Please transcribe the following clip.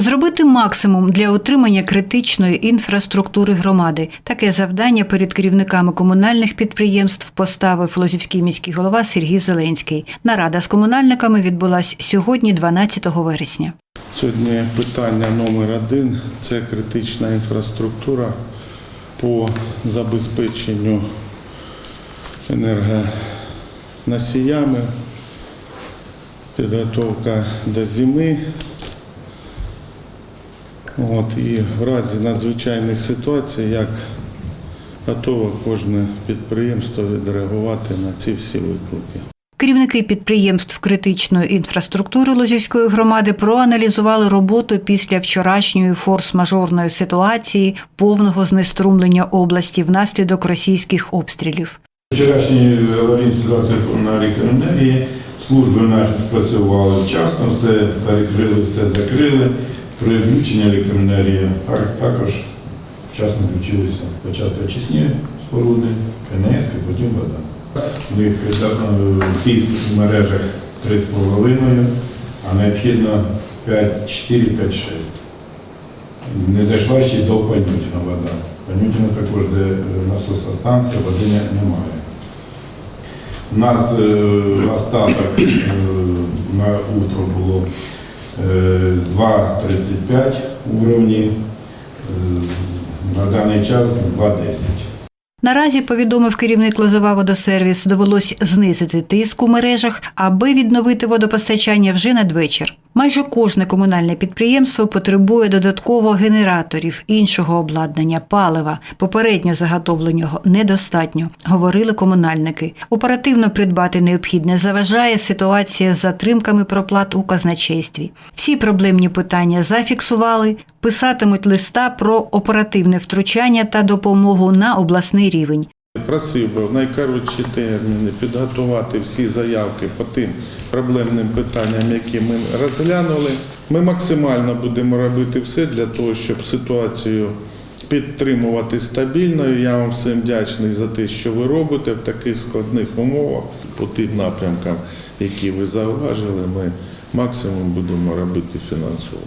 Зробити максимум для утримання критичної інфраструктури громади. Таке завдання перед керівниками комунальних підприємств поставив Лозівський міський голова Сергій Зеленський. Нарада з комунальниками відбулась сьогодні, 12 вересня. Сьогодні питання номер один це критична інфраструктура по забезпеченню енергоносіями, підготовка до зими. От, і в разі надзвичайних ситуацій, як готове кожне підприємство відреагувати на ці всі виклики. Керівники підприємств критичної інфраструктури Лозівської громади проаналізували роботу після вчорашньої форс-мажорної ситуації повного знеструмлення області внаслідок російських обстрілів. Вчорашній аварійній ситуації на електроенергії служби наші спрацювали вчасно, все перекрили, все закрили. При включенні електроенергії також вчасно включилися спочатку очисні споруди, КНС, і потім вода. У них е, тиск в мережах 3,5, а необхідно 5,4, 5,6. Не дійшла ще до Панютіна вода. Панютіна також, де е, насосна станція, води немає. У нас е, остаток е, на утро було е, 2,35 уровні, е, на даний час 2,10. Наразі повідомив керівник Лозова водосервіс, довелось знизити тиск у мережах, аби відновити водопостачання вже надвечір. Майже кожне комунальне підприємство потребує додатково генераторів, іншого обладнання, палива. Попередньо заготовленого недостатньо, говорили комунальники. Оперативно придбати необхідне заважає ситуація з затримками проплат у казначействі. Всі проблемні питання зафіксували, писатимуть листа про оперативне втручання та допомогу на обласний рівень. Просив би в найкоротші терміни підготувати всі заявки по тим проблемним питанням, які ми розглянули. Ми максимально будемо робити все для того, щоб ситуацію підтримувати стабільною. Я вам всім вдячний за те, що ви робите в таких складних умовах. По тим напрямкам, які ви зауважили, ми максимум будемо робити фінансово.